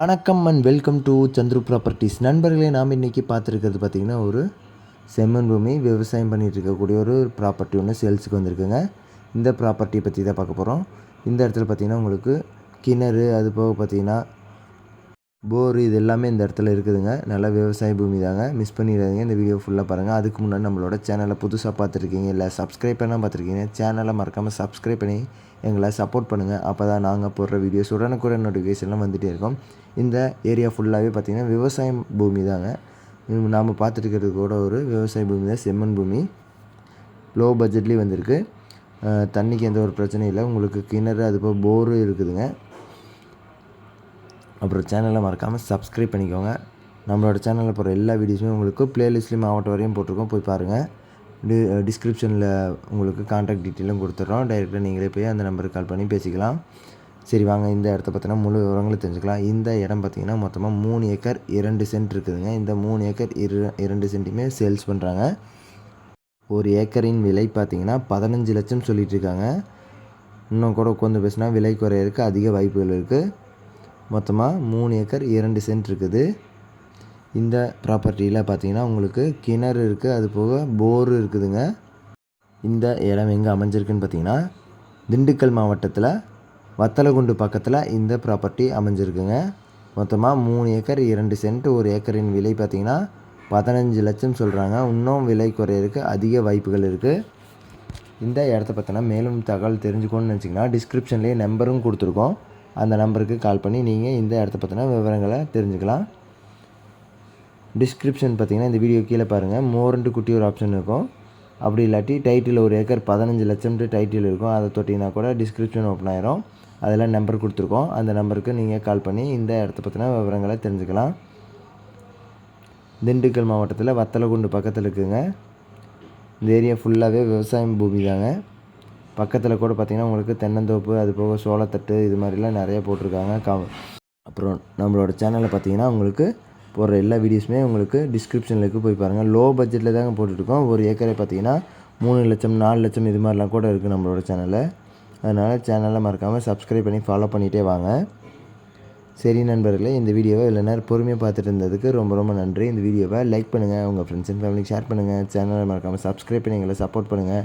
வணக்கம் and welcome to Chandru properties நண்பர்களே நாம் இன்றைக்கி பார்த்துருக்கிறது பார்த்திங்கன்னா ஒரு செம்மன் பூமி விவசாயம் பண்ணிகிட்டு இருக்கக்கூடிய ஒரு ப்ராப்பர்ட்டி ஒன்று சேல்ஸுக்கு வந்திருக்குங்க. இந்த ப்ராப்பர்ட்டியை பற்றி தான் பார்க்க போகிறோம் இந்த இடத்துல பார்த்திங்கன்னா உங்களுக்கு கிணறு அது போக பார்த்திங்கன்னா போர் இது எல்லாமே இந்த இடத்துல இருக்குதுங்க. நல்ல விவசாய பூமி தாங்க. மிஸ் பண்ணிடாதீங்க. இந்த வீடியோ ஃபுல்லாக பாருங்கள் அதுக்கு முன்னாடி நம்மளோட சேனலை புதுசாக பார்த்துருக்கீங்க இல்லை சப்ஸ்கிரைப் பண்ணால் பார்த்துருக்கீங்க சேனலை மறக்காமல் சப்ஸ்கிரைப் பண்ணி எங்களை சப்போர்ட் பண்ணுங்கள் அப்போ தான் நாங்கள் போடுற வீடியோஸ் உடனுக்குடன் நோட்டிஃபிகேஷன்லாம் வந்துகிட்டே இருக்கும். இந்த ஏரியா ஃபுல்லாகவே பார்த்திங்கன்னா விவசாயம் பூமி தாங்க. நாம் பார்த்துட்டு கூட ஒரு விவசாய பூமி தான். செம்மண் பூமி. லோ பட்ஜெட்லேயும் வந்திருக்கு. தண்ணிக்கு எந்த ஒரு பிரச்சனையும் இல்லை. உங்களுக்கு கிணறு அது போக போரு இருக்குதுங்க. அப்புறம் சேனலை மறக்காமல் சப்ஸ்கிரைப் பண்ணிக்கோங்க. நம்மளோட சேனலில் போகிற எல்லா வீடியோஸுமே உங்களுக்கு ப்ளேலிஸ்ட்லேயும் மாவட்டம் வரையும் போட்டிருக்கோம். போய் பாருங்கள் டி டிஸ்கிரிப்ஷனில் உங்களுக்கு கான்டாக்ட் டீட்டெயிலும் கொடுத்துட்றோம் டைரெக்டாக நீங்களே போய் அந்த நம்பருக்கு கால் பண்ணி பேசிக்கலாம். சரி வாங்க. இந்த இடத்த பார்த்தீங்கன்னா முழு விவரங்களும் தெரிஞ்சுக்கலாம். இந்த இடம் பார்த்திங்கன்னா மொத்தமாக மூணு ஏக்கர் இரண்டு சென்ட் இருக்குதுங்க. இந்த மூணு ஏக்கர் இரு இரண்டு சென்ட்டுமே சேல்ஸ் பண்ணுறாங்க ஒரு ஏக்கரின் விலை பார்த்தீங்கன்னா பதினஞ்சு லட்சம் சொல்லிகிட்ருக்காங்க இன்னும் கூட உட்காந்து பேசினா விலை குறையிறதுக்கு அதிக வாய்ப்புகள் இருக்குது மொத்தமாக மூணு ஏக்கர் இரண்டு சென்ட் இருக்குது. இந்த ப்ராப்பர்ட்டியில் பார்த்தீங்கன்னா உங்களுக்கு கிணறு இருக்குது அது போக போர் இருக்குதுங்க. இந்த இடம் எங்கே அமைஞ்சிருக்குன்னு பார்த்தீங்கன்னா திண்டுக்கல் மாவட்டத்தில் வத்தலகுண்டு பக்கத்தில் இந்த ப்ராப்பர்ட்டி அமைஞ்சிருக்குங்க. மொத்தமாக மூணு ஏக்கர் இரண்டு சென்ட் ஒரு ஏக்கரின் விலை பார்த்திங்கன்னா பதினஞ்சு லட்சம் சொல்கிறாங்க இன்னும் விலை குறையிறதுக்கு அதிக வாய்ப்புகள் இருக்குது இந்த இடத்த பார்த்தோன்னா மேலும் தகவல் தெரிஞ்சுக்கணும்னு நினச்சிங்கன்னா டிஸ்கிரிப்ஷன்லேயே நம்பரும் கொடுத்துருக்கோம். அந்த நம்பருக்கு கால் பண்ணி நீங்கள் இந்த இடத்த பற்றின விவரங்களை தெரிஞ்சுக்கலாம். டிஸ்கிரிப்ஷன் பார்த்தீங்கன்னா இந்த வீடியோ கீழே பாருங்கள் மோர்ன்ட்டு குட்டி ஒரு ஆப்ஷன் இருக்கும். அப்படி இல்லாட்டி டைட்டில் ஒரு ஏக்கர் பதினஞ்சு லட்சம்ட்டு டைட்டில் இருக்கும். அதை தொட்டிங்கன்னா கூட டிஸ்கிரிப்ஷன் ஓப்பன் ஆயிரும். அதில் நம்பர் கொடுத்துருக்கோம். அந்த நம்பருக்கு நீங்கள் கால் பண்ணி இந்த இடத்த பற்றின விவரங்களை தெரிஞ்சுக்கலாம். திண்டுக்கல் மாவட்டத்தில் வத்தலகுண்டு பக்கத்தில் இருக்குங்க. இந்த ஏரியா ஃபுல்லாகவே விவசாயம் பூமி தாங்க பக்கத்தில் கூட பார்த்திங்கன்னா உங்களுக்கு தென்னந்தோப்பு அது போக சோளத்தட்டு இது மாதிரிலாம் நிறைய போட்டிருக்காங்க. கா அப்புறம் நம்மளோட சேனலில் பார்த்தீங்கன்னா உங்களுக்கு போடுற எல்லா வீடியோஸுமே உங்களுக்கு டிஸ்கிரிப்ஷனில் போய் பாருங்கள் லோ பட்ஜெட்டில் தாங்க போட்டுட்ருக்கோம் ஒரு ஏக்கரை பார்த்தீங்கன்னா மூணு லட்சம் நாலு லட்சம் இது மாதிரிலாம் கூட இருக்குது நம்மளோட சேனலில் அதனால் சேனலை மறக்காமல் சப்ஸ்கிரைப் பண்ணி ஃபாலோ பண்ணிகிட்டே வாங்க. சரி நண்பர்களே இந்த வீடியோவை இவ்வளோ நேரம் பொறுமையாக பார்த்துட்டு இருந்ததுக்கு ரொம்ப ரொம்ப நன்றி. இந்த வீடியோவை லைக் பண்ணுங்கள் உங்கள் ஃப்ரெண்ட்ஸ் அண்ட் ஃபேமிலிக்கு ஷேர் பண்ணுங்கள் சேனலை மறக்காமல் சப்ஸ்கிரைப் பண்ணி எங்களை சப்போர்ட் பண்ணுங்கள்